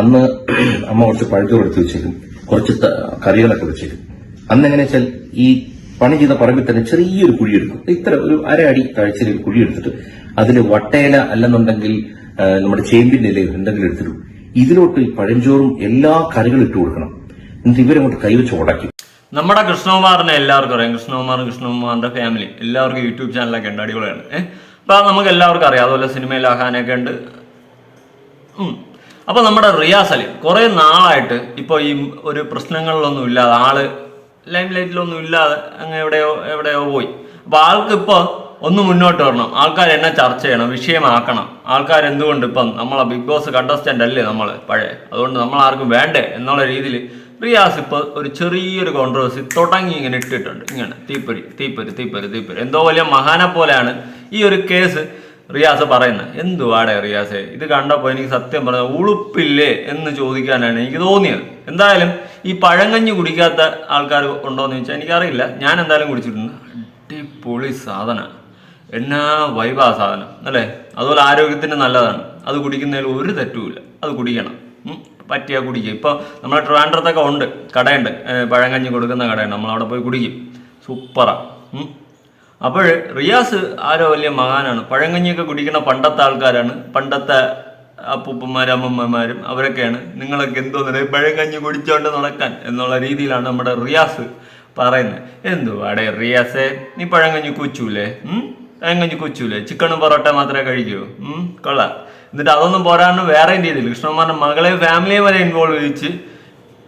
അന്ന് അമ്മ കുറച്ച് പഴുത്തു കൊടുത്ത് വെച്ചേക്കും കുറച്ച് കറികളൊക്കെ വെച്ചേക്കും അന്ന് എങ്ങനെ വെച്ചാൽ ഈ പണി ചെയ്ത പറമ്പിൽ തന്നെ ചെറിയൊരു എടുക്കും ഇത്ര ഒരു അര അടി താഴ്ചയിൽ കുഴി എടുത്തിട്ട് അതിൽ വട്ടയില അല്ലെന്നുണ്ടെങ്കിൽ നമ്മുടെ ചേമ്പിന്റെ ഇല എന്തെങ്കിലും എടുത്തിടും. ഇതിലോട്ട് ഈ പഴഞ്ചോറും എല്ലാ കറികളും ഇട്ടു കൊടുക്കണം. എന്നിട്ട് ഇവരങ്ങോട്ട് കൈവച്ച് ഉടക്കി നമ്മുടെ കൃഷ്ണകുമാറിനെ എല്ലാവർക്കും അറിയാം. കൃഷ്ണകുമാർ കൃഷ്ണകുമാറിന്റെ ഫാമിലി എല്ലാവർക്കും യൂട്യൂബ് ചാനലൊക്കെ ഉണ്ട് അടിപൊളിയാണ് അപ്പൊ നമുക്ക് എല്ലാവർക്കും അറിയാം. അതുപോലെ സിനിമയിൽ അഹാനൊക്കെ ഉണ്ട്. അപ്പൊ നമ്മുടെ റിയാസ് അലി കുറെ നാളായിട്ട് ഇപ്പൊ ഈ ഒരു പ്രശ്നങ്ങളിലൊന്നും ഇല്ലാതെ ആൾ ലൈം ലൈറ്റിലൊന്നും ഇല്ലാതെ അങ്ങ് എവിടെയോ എവിടെയോ പോയി. അപ്പൊ ആൾക്ക് ഇപ്പൊ ഒന്ന് മുന്നോട്ട് വരണം. ആൾക്കാർ എന്നെ ചർച്ച ചെയ്യണം വിഷയമാക്കണം. ആൾക്കാർ എന്തുകൊണ്ട് ഇപ്പം നമ്മളെ ബിഗ് ബോസ് കണ്ടസ്റ്റന്റ് അല്ലേ നമ്മൾ പഴയ? അതുകൊണ്ട് നമ്മൾ ആർക്കും വേണ്ടേ എന്നുള്ള രീതിയിൽ റിയാസ് ഇപ്പോൾ ഒരു ചെറിയൊരു കോൺട്രവേഴ്സി തുടങ്ങി ഇങ്ങനെ ഇട്ടിട്ടുണ്ട്. ഇങ്ങനെ തീപ്പൊരി തീപ്പൊരി തീപ്പൊരി തീപ്പൊരി. എന്തോ വലിയ മഹാനെ പോലെയാണ് ഈ ഒരു കേസ് റിയാസ് പറയുന്നത്. എന്തുവാടെ റിയാസെ? ഇത് കണ്ടപ്പോൾ എനിക്ക് സത്യം പറഞ്ഞ ഉളുപ്പില്ലേ എന്ന് ചോദിക്കാനാണ് എനിക്ക് തോന്നിയത്. എന്തായാലും ഈ പഴങ്കഞ്ഞി കുടിക്കാത്ത ആൾക്കാർ ഉണ്ടോയെന്ന് ചോദിച്ചാൽ എനിക്കറിയില്ല. ഞാൻ എന്തായാലും കുടിച്ചിട്ടുണ്ട്. അടിപൊളി സാധന. എന്നാ വൈബാ സാധനം അല്ലേ? അതുപോലെ ആരോഗ്യത്തിന് നല്ലതാണ്. അത് കുടിക്കുന്നതിൽ ഒരു തെറ്റുമില്ല. അത് കുടിക്കണം. ഉം. കുടിക്കും. ഇപ്പോൾ നമ്മുടെ ട്രിവാൻഡ്രത്തൊക്കെ ഉണ്ട് കടയുണ്ട്. പഴങ്കഞ്ഞി കൊടുക്കുന്ന കടയുണ്ട്. നമ്മളവിടെ പോയി കുടിക്കും. സൂപ്പറാണ് അപ്പോൾ റിയാസ് ആരോ വലിയ മഹാനാണ്. പഴങ്കഞ്ഞിയൊക്കെ കുടിക്കുന്ന പണ്ടത്തെ ആൾക്കാരാണ്. പണ്ടത്തെ അപ്പൂപ്പന്മാരും അമ്മമ്മമാരും അവരൊക്കെയാണ്. നിങ്ങളൊക്കെ എന്തോ പഴങ്കഞ്ഞി കുടിച്ചോണ്ട് നടക്കാൻ എന്നുള്ള രീതിയിലാണ് നമ്മുടെ റിയാസ് പറയുന്നത്. എന്തുവാടേ റിയാസേ? നീ പഴങ്കഞ്ഞി കുച്ചൂലേ? ഉം കൊച്ചൂലേ? ചിക്കനും പൊറോട്ട മാത്രമേ കഴിക്കൂ. കൊള്ളാം. എന്നിട്ട് അതൊന്നും പോരാണ്ട് വേറെ രീതിയിൽ കൃഷ്ണകുമാറിന്റെ മകളെയും ഫാമിലിയെയും വരെ ഇൻവോൾവ് ചെയ്യിച്ച്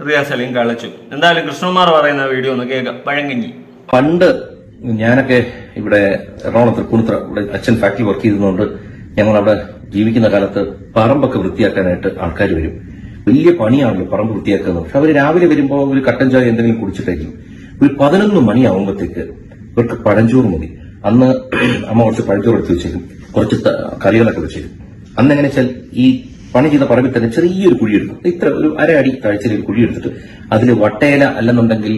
റിയാസ് അലിയും കളിച്ചു. എന്തായാലും കൃഷ്ണകുമാർ പറയുന്ന വീഡിയോ ഒന്ന് കേൾക്കാം. പഴങ്കഞ്ഞി. പണ്ട് ഞാനൊക്കെ ഇവിടെ എറണാകുളം തൃപ്പൂണിത്തുറ ഇവിടെ അച്ഛൻ ഫാക്ടറി വർക്ക് ചെയ്തതുകൊണ്ട് ഞങ്ങൾ അവിടെ ജീവിക്കുന്ന കാലത്ത് പറമ്പൊക്കെ വൃത്തിയാക്കാനായിട്ട് ആൾക്കാർ വരും. വലിയ പണിയാണല്ലോ പറമ്പ് വൃത്തിയാക്കുന്നത് പക്ഷെ അവർ രാവിലെ വരുമ്പോൾ ഒരു കട്ടൻ ചായ എന്തെങ്കിലും കുടിച്ചിട്ടായിരിക്കും ഒരു പതിനൊന്ന് മണിയാവുമ്പോഴത്തേക്ക് ഇവർക്ക് പഴഞ്ചോറ് മതി. അന്ന് അമ്മ കുറച്ച് പഴഞ്ചോറ് എടുത്ത് വെച്ചേക്കും കുറച്ച് കറികളൊക്കെ വെച്ചേക്കും അന്ന് എങ്ങനെ വെച്ചാൽ ഈ പണി ചെയ്ത പറമ്പിൽ തന്നെ ചെറിയൊരു കുഴി എടുക്കും ഇത്ര ഒരു അര അടി താഴ്ചയിൽ ഒരു കുഴി എടുത്തിട്ട് അതിൽ വട്ടയില അല്ലെന്നുണ്ടെങ്കിൽ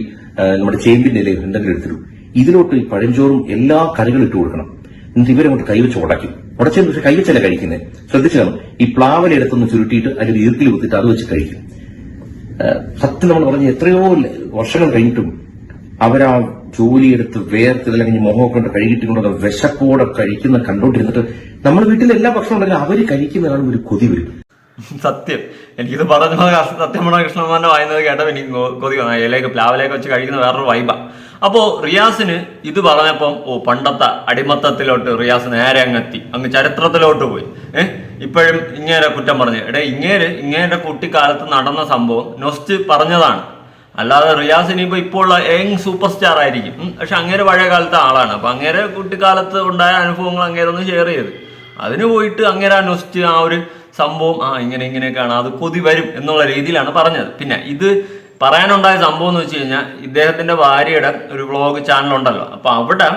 നമ്മുടെ ചേമ്പിന്റെ ഇല എന്തെങ്കിലും എടുത്തിടും. ഇതിലോട്ട് ഈ പഴഞ്ചോറും എല്ലാ കറികളും ഇട്ട് കൊടുക്കണം. എന്നിട്ട് ഇവരങ്ങോട്ട് കൈവച്ച് ഉടയ്ക്കും ഉടച്ചതിന് പക്ഷെ കൈവച്ചല്ല കഴിക്കുന്നത് ശ്രദ്ധിച്ചു കാണും. ഈ പ്ലാവല എടുത്തൊന്ന് ചുരുട്ടിയിട്ട് അതിൽ ഈർക്കിൽ കുത്തിയിട്ട് അത് വെച്ച് കഴിക്കും. സത്യം നമ്മൾ പറഞ്ഞ എത്രയോ വർഷങ്ങൾ കഴിഞ്ഞിട്ടും അവരാ ജോലിയെടുത്ത് വേർത്ത് അല്ലെങ്കിൽ മുഖമൊക്കെ കൊണ്ട് കഴുകിയിട്ട് കൊണ്ട് വിശപ്പോടെ കഴിക്കുന്ന കണ്ടോണ്ടിരുന്നിട്ട് നമ്മൾ വീട്ടിൽ എല്ലാ ഭക്ഷണം ഉണ്ടെങ്കിലും അവർ കഴിക്കുന്ന കാണുമ്പോൾ ഒരു കൊതി വരും സത്യം. എനിക്കിത് പറഞ്ഞ സത്യമാണ് പറഞ്ഞ കൃഷ്ണകുമാറിന്റെ കേട്ടപ്പോൾ എനിക്ക് കൊതി വന്നു. ഇലയൊക്കെ പ്ലാവിലേക്ക് വെച്ച് കഴിക്കുന്ന വേറൊരു വൈബാ അപ്പോ റിയാസിന് ഇത് പറഞ്ഞപ്പം ഓ പണ്ടത്തെ അടിമത്തത്തിലോട്ട് റിയാസ് നേരെ അങ്ങ് എത്തി അങ്ങ് ചരിത്രത്തിലോട്ട് പോയി. ഏഹ് ഇപ്പോഴും ഇങ്ങേരെ കുറ്റം പറഞ്ഞു. എടേ ഇങ്ങേര് ഇങ്ങേരുടെ കുട്ടിക്കാലത്ത് നടന്ന സംഭവം നൊസ്റ്റ് പറഞ്ഞതാണ്. അല്ലാതെ റിയാസ് ഇനിയിപ്പോ ഇപ്പോൾ യങ് സൂപ്പർ സ്റ്റാർ ആയിരിക്കും. പക്ഷെ അങ്ങനെ പഴയ കാലത്തെ ആളാണ്. അപ്പൊ അങ്ങനെ കുട്ടിക്കാലത്ത് ഉണ്ടായ അനുഭവങ്ങൾ അങ്ങനെ ഒന്ന് ഷെയർ ചെയ്ത്. അതിന് പോയിട്ട് അങ്ങനെ അന്വേഷിച്ച് ആ ഒരു സംഭവം ആ ഇങ്ങനെ ഇങ്ങനെയൊക്കെയാണ്. അത് കൊതി വരും എന്നുള്ള രീതിയിലാണ് പറഞ്ഞത്. പിന്നെ ഇത് പറയാനുണ്ടായ സംഭവം എന്ന് വെച്ച് കഴിഞ്ഞാൽ ഇദ്ദേഹത്തിന്റെ ഭാര്യയുടെ ഒരു വ്ളോഗ് ചാനൽ ഉണ്ടല്ലോ. അപ്പൊ അവിടെ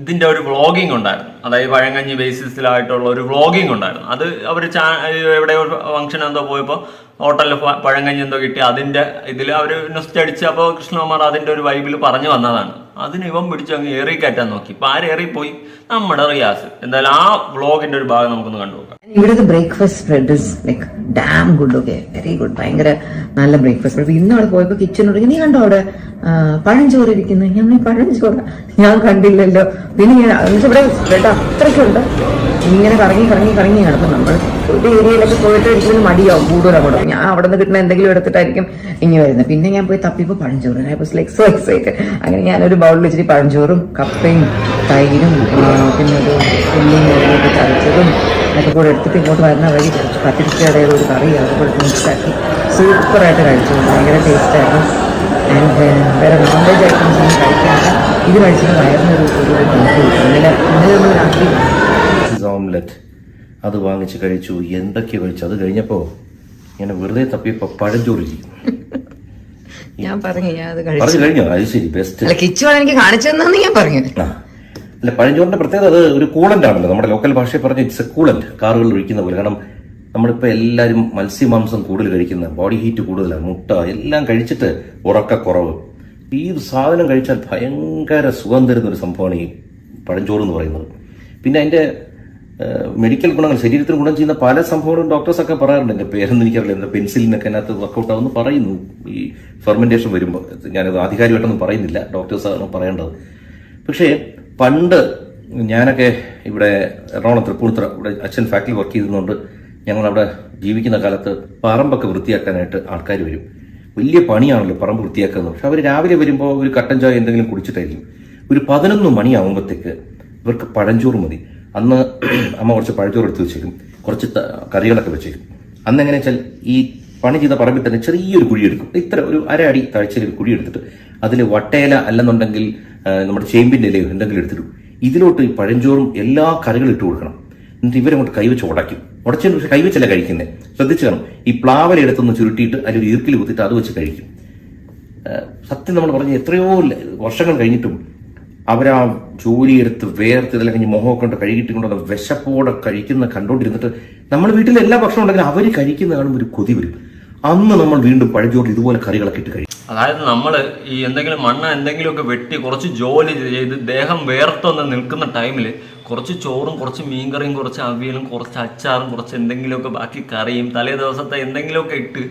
ഇതിന്റെ ഒരു വ്ളോഗിംഗ് ഉണ്ടായിരുന്നു. അതായത് പഴങ്കഞ്ഞി ബേസിസിലായിട്ടുള്ള ഒരു വ്ളോഗിംഗ് ഉണ്ടായിരുന്നു. അത് അവർ ചാ എവിടെ ഒരു ഫംഗ്ഷൻ എന്തോ പോയപ്പോൾ ഹോട്ടലിൽ പഴങ്കഞ്ഞി എന്തോ കിട്ടി. അതിന്റെ ഇതിൽ അവർ ന്യൂസ് അടിച്ച് അപ്പോൾ കൃഷ്ണകുമാർ അതിന്റെ ഒരു വൈബിൽ പറഞ്ഞു വന്നതാണ്. അതിന് ഇവൻ പിടിച്ച് അങ്ങ് ഏറി കയറ്റാൻ നോക്കി. ഇപ്പൊ പോയി നമ്മുടെ റിയാസ്. എന്തായാലും ആ വ്ളോഗിന്റെ ഒരു ഭാഗം നമുക്കൊന്ന് കണ്ടുപോകാം ഇവിടുത്തെ breakfast spread is like damn good okay very good ഭയങ്കര നല്ല ബ്രേക്ക്ഫാസ്റ്റ് സ്പ്രെഡ് ഇന്ന് അവിടെ പോയപ്പോ കിച്ചനോട് നീ കണ്ടോ അവിടെ പഴഞ്ചോറ് ഇരിക്കുന്നത് ഞാൻ നീ പഴഞ്ചോറ്? ഞാൻ കണ്ടില്ലല്ലോ. പിന്നെ ഞാൻ ഇവിടെ സ്പ്രെഡ് അത്രയ്ക്കുണ്ട്. ഇങ്ങനെ കറങ്ങി കറങ്ങി കറങ്ങി കിടക്കും നമ്മൾ ഒരു ഏരിയയിലൊക്കെ പോയിട്ട് ഒരിക്കലും മടിയാവും കൂടുതൽ അങ്ങോട്ട്. ഞാൻ അവിടെ നിന്ന് കിട്ടുന്ന എന്തെങ്കിലും എടുത്തിട്ടായിരിക്കും ഇനി വരുന്നത്. പിന്നെ ഞാൻ പോയി തപ്പിപ്പോ പഴഞ്ചോറ്. I was like so excited അങ്ങനെ ഞാനൊരു ബൗളിൽ ഇച്ചിരി പഴഞ്ചോറും കപ്പയും തൈരും പിന്നെ ഒരു ഉള്ളിയും ചതച്ചതും അതൊക്കെ കൂടെ എടുത്തിട്ട് ഇങ്ങോട്ട് വരുന്ന വഴി കുറച്ച് പത്തിരിക്കയുടെ ഒരു കറി അതൊക്കെ കൂടെ മിക്സാക്കി സൂപ്പറായിട്ട് കഴിച്ചു. ഭയങ്കര ടേസ്റ്റായിരുന്നു വേറെ നോൺ വെജ് ഐറ്റംസ് ഒന്നും കഴിക്കാണ്ട് ഇത് കഴിച്ചിട്ട് വയറിനൊരു ഒരു ഇന്നലെ ഇന്നലെ നമ്മൾ രാത്രി ഓംലെറ്റ് അത് വാങ്ങിച്ച് കഴിച്ചു. എന്തൊക്കെ കഴിച്ചു? അത് കഴിഞ്ഞപ്പോ ഇങ്ങനെ വെറുതെ തപ്പിയപ്പോ പഴഞ്ചോറ് ചെയ്യും ഞാൻ പറഞ്ഞു ഞാൻ അത് പറഞ്ഞു കഴിച്ചു കഴിഞ്ഞോ? അത് ശരി ബെസ്റ്റ് അല്ല കിച്ചുവാണ് എനിക്ക് കാണിച്ചു തന്നെന്ന് ഞാൻ പറഞ്ഞു. അല്ല പഴഞ്ചോറിന്റെ പ്രത്യേകത അത് ഒരു കൂളന്റ് ആണല്ലോ. നമ്മുടെ ലോക്കൽ ഭാഷയിൽ പറഞ്ഞ ഇറ്റ്സ് എ കൂളന്റ് കാറുകളിൽ ഒഴിക്കുന്ന പോലെ. കാരണം നമ്മളിപ്പോ എല്ലാവരും മത്സ്യമാംസം കൂടുതൽ കഴിക്കുന്ന ബോഡി ഹീറ്റ് കൂടുതലാണ് മുട്ട എല്ലാം കഴിച്ചിട്ട് ഉറക്കക്കുറവ്. ഈ ഒരു സാധനം കഴിച്ചാൽ ഭയങ്കര സുഖം തരുന്ന ഒരു സംഭവമാണ് ഈ പഴഞ്ചോറ് എന്ന് പറയുന്നത്. പിന്നെ അതിന്റെ മെഡിക്കൽ ഗുണങ്ങൾ ശരീരത്തിന് ഗുണം ചെയ്യുന്ന പല സംഭവങ്ങളും ഡോക്ടേഴ്സ് ഒക്കെ പറയാറുണ്ട്. എന്റെ പേരൊന്നും എനിക്കറിയില്ല. എന്താ പെൻസിലിനൊക്കെ അതിനകത്ത് വർക്കൗട്ട് ആവുമെന്ന് പറയുന്നു. ഈ ഫെർമെന്റേഷൻ വരുമ്പോൾ ഞാനത് ആധികാരികമായിട്ടൊന്നും പറയുന്നില്ല. ഡോക്ടേഴ്സ് ആണ് പറയേണ്ടത്. പക്ഷേ പണ്ട് ഞാനൊക്കെ ഇവിടെ എറണാകുളം തൃപ്പൂണിത്തുറ ഇവിടെ അച്ഛൻ ഫാക്ടറി വർക്ക് ചെയ്തതുകൊണ്ട് ഞങ്ങളവിടെ ജീവിക്കുന്ന കാലത്ത് പറമ്പൊക്കെ വൃത്തിയാക്കാനായിട്ട് ആൾക്കാർ വരും. വലിയ പണിയാണല്ലോ പറമ്പ് വൃത്തിയാക്കുന്നത്. പക്ഷെ അവർ രാവിലെ വരുമ്പോൾ ഒരു കട്ടൻ ചായ എന്തെങ്കിലും കുടിച്ചിട്ടായിരിക്കും. ഒരു പതിനൊന്ന് മണിയാകുമ്പോഴത്തേക്ക് ഇവർക്ക് പഴഞ്ചോറ് മതി. അന്ന് അമ്മ കുറച്ച് പഴച്ചോറ് എടുത്ത് വെച്ചേക്കും. കുറച്ച് കറികളൊക്കെ വെച്ചേക്കും. അന്ന് എങ്ങനെ വെച്ചാൽ ഈ പണി ചെയ്ത പറമ്പിൽ തന്നെ ചെറിയൊരു കുഴി എടുക്കും. ഇത്ര ഒരു അര അടി താഴ്ചയിൽ ഒരു കുഴി എടുത്തിട്ട് അതിൽ വട്ടയില അല്ലെന്നുണ്ടെങ്കിൽ നമ്മുടെ ചേമ്പിന്റെ ഇലയോ എന്തെങ്കിലും എടുത്തിടും. ഇതിലോട്ട് ഈ പഴഞ്ചോറും എല്ലാ കറികളും ഇട്ട് കൊടുക്കണം. എന്നിട്ട് ഇവരങ്ങോട്ട് കൈവച്ച് ഉടയ്ക്കും. ഉടച്ചതിന് പക്ഷേ കൈവച്ചല്ല കഴിക്കുന്നത് ശ്രദ്ധിച്ചു കാണും ഈ പ്ലാവല എടുത്തൊന്ന് ചുരുട്ടിയിട്ട് അതിൽ ഈർക്കിൽ കുത്തിയിട്ട് അത് വെച്ച് കഴിക്കും. സത്യം നമ്മൾ പറഞ്ഞ എത്രയോ വർഷങ്ങൾ കഴിഞ്ഞിട്ടും അവരാ ജോലിയെടുത്ത് വേർത്ത് ഇതെല്ലാം കഴിഞ്ഞ് മുഖമൊക്കെ കൊണ്ട് കഴുകിയിട്ട് കൊണ്ട് വന്ന് വിശപ്പോടെ കഴിക്കുന്ന കണ്ടോണ്ടിരുന്നിട്ട് നമ്മൾ വീട്ടിൽ എല്ലാ ഭക്ഷണം ഉണ്ടെങ്കിലും അവർ കഴിക്കുന്ന കാണുമ്പോൾ ഒരു കൊതി വരും. അന്ന് നമ്മൾ വീണ്ടും പഴഞ്ചോറ് ഇതുപോലെ കറികളൊക്കെ ഇട്ട് കഴിക്കും. അതായത് നമ്മൾ ഈ എന്തെങ്കിലും മണ്ണ എന്തെങ്കിലുമൊക്കെ വെട്ടി കുറച്ച് ജോലി ചെയ്ത് ദേഹം വേർത്തൊന്ന് നിൽക്കുന്ന ടൈമിൽ കുറച്ച് ചോറും കുറച്ച് മീൻകറിയും കുറച്ച് അവിയലും കുറച്ച് അച്ചാറും കുറച്ച് എന്തെങ്കിലുമൊക്കെ ബാക്കി കറിയും തലേ ദിവസത്തെ എന്തെങ്കിലുമൊക്കെ ഇട്ട്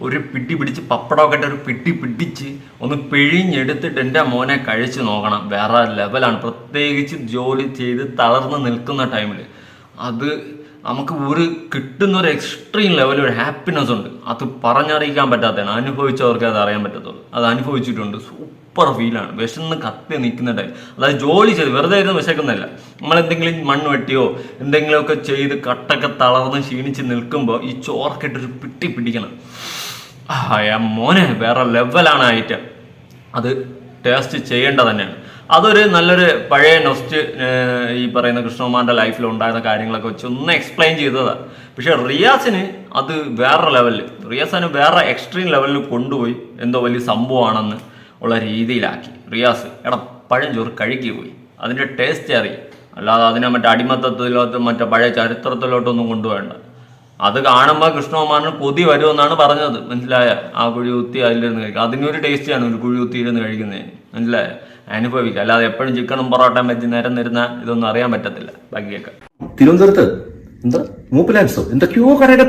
ഒരു പിടി പിടിച്ച് പപ്പടമൊക്കെ ഒരു പിടി പിടിച്ച് ഒന്ന് പിഴിഞ്ഞെടുത്തിട്ട് എന്റെ മോനെ കഴിച്ചു നോക്കണം. വേറെ ലെവലാണ്. പ്രത്യേകിച്ച് ജോലി ചെയ്ത് തളർന്ന് നിൽക്കുന്ന ടൈമിൽ അത് നമുക്ക് ഒരു കിട്ടുന്ന ഒരു എക്സ്ട്രീം ലെവൽ ഒരു ഹാപ്പിനെസ് ഉണ്ട്. അത് പറഞ്ഞറിയിക്കാൻ പറ്റാത്തതാണ്. അനുഭവിച്ചവർക്ക് അത് അറിയാൻ പറ്റത്തുള്ളൂ. അത് അനുഭവിച്ചിട്ടുണ്ട്. സൂപ്പർ ഫീലാണ് വിശന്ന് കത്തി നിൽക്കുന്ന ടൈം അതായത് ജോലി ചെയ്ത് വെറുതെ ഇരുന്ന് വിശക്കുന്നതല്ല. നമ്മൾ എന്തെങ്കിലും മണ്ണ് വെട്ടിയോ എന്തെങ്കിലുമൊക്കെ ചെയ്ത് കട്ടൊക്കെ തളർന്ന് ക്ഷീണിച്ച് നിൽക്കുമ്പോൾ ഈ ചോർക്കിട്ടൊരു പിട്ടി പിടിക്കണം. മോനെ വേറെ ലെവലാണ് ഐറ്റം അത് ടേസ്റ്റ് ചെയ്യേണ്ട തന്നെയാണ്. അതൊരു നല്ലൊരു പഴയ നൊസ്റ്റ് ഈ പറയുന്ന കൃഷ്ണകുമാറിന്റെ ലൈഫിൽ ഉണ്ടായിരുന്ന കാര്യങ്ങളൊക്കെ വെച്ച് ഒന്ന് എക്സ്പ്ലെയിൻ ചെയ്തതാണ് പക്ഷെ റിയാസിന് അത് വേറെ ലെവലിൽ റിയാസിന് വേറെ എക്സ്ട്രീം ലെവലിൽ കൊണ്ടുപോയി എന്തോ വലിയ സംഭവമാണെന്ന് ഉള്ള രീതിയിലാക്കി. റിയാസ് എടാ പഴഞ്ചോറ് കഴുകി പോയി. അതിന്റെ ടേസ്റ്റ് അറിയും. അല്ലാതെ അതിനെ മറ്റേ അടിമത്തത്തിലോട്ട് മറ്റേ പഴയ ചരിത്രത്തിലോട്ടൊന്നും കൊണ്ടുപോകണ്ട. അത് കാണുമ്പോൾ കൃഷ്ണകുമാറിന് കൊതി വരുമെന്നാണ് പറഞ്ഞത്. മനസ്സിലായ? ആ കുഴി കുത്തി അതിലിരുന്ന് കഴിക്കുക അതിനൊരു ടേസ്റ്റിയാണ് ഒരു കുഴി കുത്തി ഇരുന്ന് കഴിക്കുന്നതിന്. മനസ്സിലായ? അനുഭവിക്കുക അല്ലാതെ എപ്പോഴും ചിക്കനും പൊറോട്ടയും വെച്ച് നേരം നിരുന്ന ഇതൊന്നും അറിയാൻ പറ്റത്തില്ല. ബാക്കിയൊക്കെ. തിരുവനന്തപുരത്ത്? എന്താ? മൂപ്പിലാൻസോ എന്തൊക്കെയോ കടയുടെ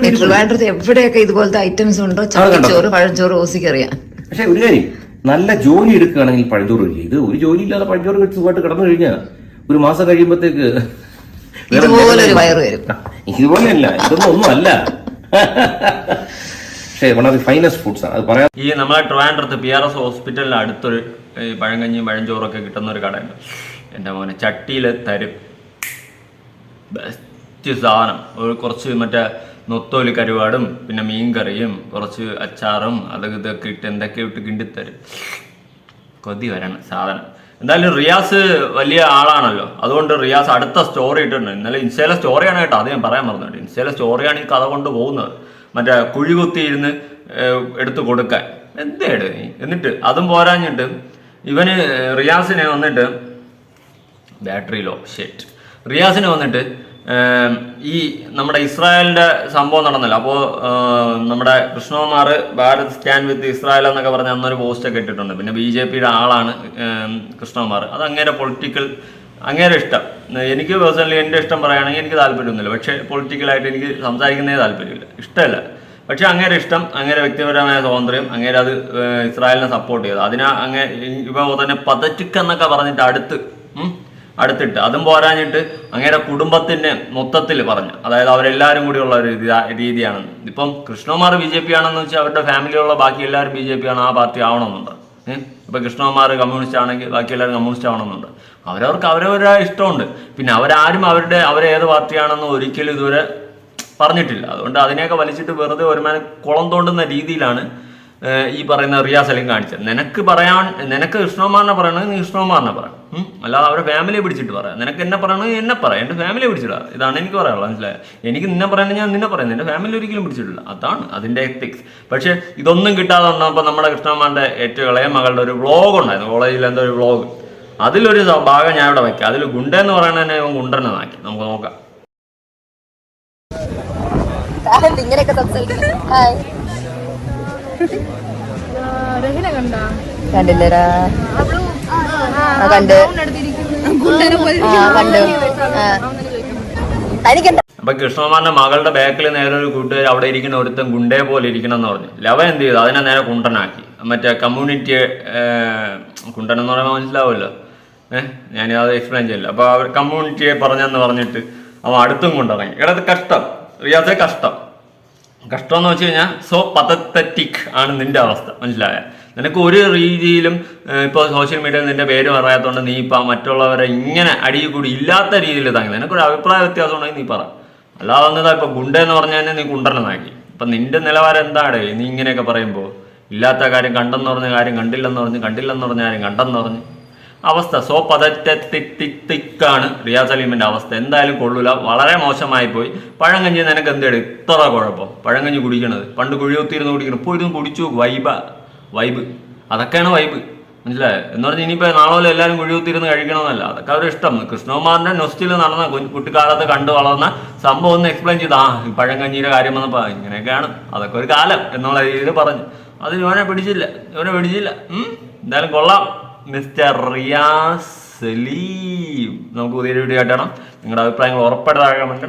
എവിടെയൊക്കെ ഇതുപോലത്തെ ഐറ്റംസ് ഉണ്ടോ? ചോറ് പഴഞ്ചോറ് ഓസിക്കറിയാം പക്ഷെ ഒരു കാര്യം. നല്ല ജോലി എടുക്കുകയാണെങ്കിൽ പഴഞ്ചോറ് കഴിക്കുക ഇത് ഒരു ജോലി ഇല്ലാതെ പഴഞ്ചോറ് കഴിച്ച് സുഖമായിട്ട് കിടന്നു കഴിഞ്ഞാൽ ഒരു മാസം കഴിയുമ്പോഴത്തേക്ക് ഇതുപോലെ ഒരു വയറ് വരും. ഇതുപോലെയല്ല ഇതൊന്നും ഒന്നും അല്ല. പക്ഷേ one of the finest foods ആണ്. അത് ഈ നമ്മളെ ട്രിവാൻഡ്രത്ത് പി ആർ എസ് ഹോസ്പിറ്റലിന് അടുത്തൊരു ഈ പഴങ്കഞ്ഞിയും പഴഞ്ചോറൊക്കെ കിട്ടുന്ന ഒരു കടയുണ്ട്. എന്റെ മോനെ ചട്ടിയിൽ തരും. ബെസ്റ്റ് സാധനം. ഒരു കുറച്ച് മറ്റേ നൊത്തോലി കരുവാടും പിന്നെ മീൻ കറിയും കുറച്ച് അച്ചാറും അതൊക്കെ ഇതൊക്കെ ഇട്ട് എന്തൊക്കെ ഇട്ട് കിണ്ടിത്തരും. കൊതി വരണം സാധനം. എന്തായാലും റിയാസ് വലിയ ആളാണല്ലോ. അതുകൊണ്ട് റിയാസ് അടുത്ത സ്റ്റോറി ഇട്ടിട്ടുണ്ട്. ഇന്നലെ ഇൻസ്റ്റയിലെ സ്റ്റോറിയാണ് കേട്ടോ അത് ഞാൻ പറയാൻ മറന്നുണ്ട് ഇൻസ്റ്റയിലെ സ്റ്റോറിയാണ് ഈ കഥ കൊണ്ട് പോകുന്നത്. മറ്റേ കുഴി കുത്തി ഇരുന്ന് എടുത്തു കൊടുക്കാൻ. എന്തേട് നീ? എന്നിട്ട് അതും പോരാഞ്ഞിട്ട് ഇവന് റിയാസിനെ വന്നിട്ട് ബാറ്ററി ലോ ഷെറ്റ് റിയാസിനെ വന്നിട്ട് ഈ നമ്മുടെ ഇസ്രായേലിന്റെ സംഭവം നടന്നല്ലോ. അപ്പോൾ നമ്മുടെ Krishnakumar Bharat stand with Israel എന്നൊക്കെ പറഞ്ഞ അന്നൊരു പോസ്റ്റ് ഒക്കെ ഇട്ടിട്ടുണ്ട്. പിന്നെ ബി ജെ പിയുടെ ആളാണ് കൃഷ്ണകുമാർ. അത് അങ്ങേരെ പൊളിറ്റിക്കൽ അങ്ങേരെ ഇഷ്ടം. എനിക്ക് പേഴ്സണലി എന്റെ ഇഷ്ടം പറയുകയാണെങ്കിൽ എനിക്ക് താല്പര്യമൊന്നുമില്ല. പക്ഷേ പൊളിറ്റിക്കലായിട്ട് എനിക്ക് സംസാരിക്കുന്നതേ താല്പര്യമില്ല. ഇഷ്ടമല്ല. പക്ഷേ അങ്ങേരെ ഇഷ്ടം അങ്ങേരെ വ്യക്തിപരമായ സ്വാതന്ത്ര്യം അങ്ങേരെ അത് ഇസ്രായേലിനെ സപ്പോർട്ട് ചെയ്തു. അതിനാ അങ്ങേ ഇപ്പോൾ തന്നെ പതറ്റിക്ക് എന്നൊക്കെ പറഞ്ഞിട്ട് അടുത്ത് അടുത്തിട്ട്. അതും പോരാഞ്ഞിട്ട് അങ്ങേരെ കുടുംബത്തിന്റെ മൊത്തത്തിൽ പറഞ്ഞു. അതായത് അവരെല്ലാവരും കൂടിയുള്ള ഒരു രീതി- രീതിയാണ്. ഇപ്പം കൃഷ്ണകുമാർ ബി ജെ പി ആണെന്ന് വെച്ചാൽ അവരുടെ ഫാമിലിയുള്ള ബാക്കി എല്ലാവരും ബി ജെ പി ആണ് ആ പാർട്ടി ആവണമെന്നുണ്ട്. ഇപ്പൊ കൃഷ്ണകുമാർ കമ്മ്യൂണിസ്റ്റ് ആണെങ്കിൽ ബാക്കി എല്ലാവരും കമ്മ്യൂണിസ്റ്റ് ആവണമെന്നുണ്ട്. അവരവർക്ക് അവരവരുടെ ഇഷ്ടമുണ്ട്. പിന്നെ അവരാരും അവരുടെ അവരേത് പാർട്ടിയാണെന്ന് ഒരിക്കലും ഇതുവരെ പറഞ്ഞിട്ടില്ല. അതുകൊണ്ട് അതിനെയൊക്കെ വലിച്ചിട്ട് വെറുതെ ഒരുമാനം കുളം തോണ്ടുന്ന രീതിയിലാണ് ഈ പറയുന്ന റിയാസ് അലീം കാണിച്ചത്. നിനക്ക് പറയാൻ നിനക്ക് കൃഷ്ണകുമാറിനെ പറയണത് നീ കൃഷ്ണകുമാറിനെ പറ. ഉം? അല്ലാതെ അവരുടെ ഫാമിലിയെ പിടിച്ചിട്ട് പറയാം നിനക്ക് എന്നെ പറയണത് എന്നെ പറയാം എന്റെ ഫാമിലിയെ പിടിച്ചിടാ. ഇതാണ് എനിക്ക് പറയാനുള്ളത്. മനസ്സിലായത് എനിക്ക് നിന്നെ പറയുന്നത് ഞാൻ നിന്നെ പറയുന്നത് എന്റെ ഫാമിലി ഒരിക്കലും പിടിച്ചിട്ടില്ല. അതാണ് അതിന്റെ എത്തിക്സ് പക്ഷേ ഇതൊന്നും കിട്ടാതെ വന്നപ്പോൾ നമ്മുടെ കൃഷ്ണകുമാറിന്റെ ഏറ്റവും ഇളയ മകളുടെ ഒരു വ്ളോഗ് ഉണ്ടായിരുന്നു. കോളേജിൽ എന്തോ ഒരു വ്ളോഗ് അതിലൊരു ഭാഗം ഞാൻ ഇവിടെ വയ്ക്കാം അതിൽ ഗുണ്ട എന്ന് പറയുന്നതിനെ ഇവൻ ഗുണ്ടനെ നാക്കി. നമുക്ക് നോക്കാം. കണ്ടില്ലടാ. ആ കണ്ട്. തനിക്കെന്താ? അപ്പൊ കൃഷ്ണകുമാറിന്റെ മകളുടെ ബാക്കിൽ നേരെ ഒരു കൂട്ടുകാർ അവിടെ ഇരിക്കുന്ന ഒരുത്തൻ ഗുണ്ടേ പോലെ ഇരിക്കണം എന്ന് പറഞ്ഞു. ലവ എന്ത് ചെയ്തു? അതിനെ നേരെ കുണ്ടനാക്കി. മറ്റേ കമ്മ്യൂണിറ്റി കുണ്ടൻ എന്ന് പറയുമ്പോൾ മനസ്സിലാവുമല്ലോ. ഏഹ് ഞാൻ അത് എക്സ്പ്ലെയിൻ ചെയ്യില്ല. അപ്പൊ അവർ കമ്മ്യൂണിറ്റിയെ പറഞ്ഞെന്ന് പറഞ്ഞിട്ട് അവൻ അടുത്തും കൊണ്ടിറങ്ങി. ഇവിടെ കഷ്ടം. റിയാസെ കഷ്ടം. കഷ്ടം എന്ന് വെച്ച് കഴിഞ്ഞാൽ സോ പതത്തറ്റിക് ആണ് നിന്റെ അവസ്ഥ. മനസ്സിലായ? നിനക്ക് ഒരു രീതിയിലും ഇപ്പോൾ സോഷ്യൽ മീഡിയയിൽ നിന്റെ പേര് പറയാത്തതുകൊണ്ട് നീ ഇപ്പം മറ്റുള്ളവരെ ഇങ്ങനെ അടിയിൽ കൂടി ഇല്ലാത്ത രീതിയിൽ താങ്ങി നിനക്കൊരു അഭിപ്രായ വ്യത്യാസം ഉണ്ടെങ്കിൽ നീ പറ. അല്ലാതെ വന്നതാ ഇപ്പൊ ഗുണ്ട എന്ന് പറഞ്ഞു കഴിഞ്ഞാൽ നീ ഗുണ്ടനാക്കി ഇപ്പൊ നിന്റെ നിലവാരം എന്താണ് നീ ഇങ്ങനെയൊക്കെ പറയുമ്പോൾ ഇല്ലാത്ത കാര്യം കണ്ടെന്ന് പറഞ്ഞ കാര്യം കണ്ടില്ലെന്ന് പറഞ്ഞ് കണ്ടില്ലെന്ന് പറഞ്ഞ കാര്യം കണ്ടെന്ന് പറഞ്ഞ്. അവസ്ഥ. സോ പതറ്റത്തിക്കാണ് റിയാസ് അലീമിന്റെ അവസ്ഥ. എന്തായാലും കൊള്ളൂല. വളരെ മോശമായി പോയി. പഴങ്കഞ്ഞി നിനക്ക് എന്താണ് ഇത്ര കുഴപ്പം. പഴങ്കഞ്ഞി കുടിക്കണത്. പണ്ട് കുഴിയൊത്തിരുന്ന് കുടിക്കണം. ഇപ്പോൾ ഇരുന്ന് കുടിച്ചു വൈബ. വൈബ്. അതൊക്കെയാണ് വൈബ്. മനസ്സിലായോ? എന്ന് പറഞ്ഞാൽ ഇനിയിപ്പോൾ നാളെ എല്ലാവരും കുഴിയൊത്തിരുന്ന് കഴിക്കണമെന്നല്ല. അതൊക്കെ അവരുടെ ഇഷ്ടം. കൃഷ്ണകുമാറിന്റെ നൊസ്റ്റിൽ നടന്ന കുട്ടിക്കാലത്ത് കണ്ടു വളർന്ന സംഭവം ഒന്ന് എക്സ്പ്ലെയിൻ ചെയ്ത്. ആ പഴങ്കഞ്ഞിയുടെ കാര്യം വന്നപ്പോൾ ഇങ്ങനെയൊക്കെയാണ്. അതൊക്കെ ഒരു കാലം എന്നുള്ള രീതിയിൽ പറഞ്ഞു. അതിന് ഇവനെ പിടിച്ചില്ല. ഇവനെ പിടിച്ചില്ല. എന്തായാലും കൊള്ളാം. മിസ്റ്റർ റിയാസ് സലീം നമുക്ക് പുതിയൊരു വീഡിയോ ആയിട്ടാണ് നിങ്ങളുടെ അഭിപ്രായങ്ങൾ ഉറപ്പായിട്ട് താഴെ കമന്റ്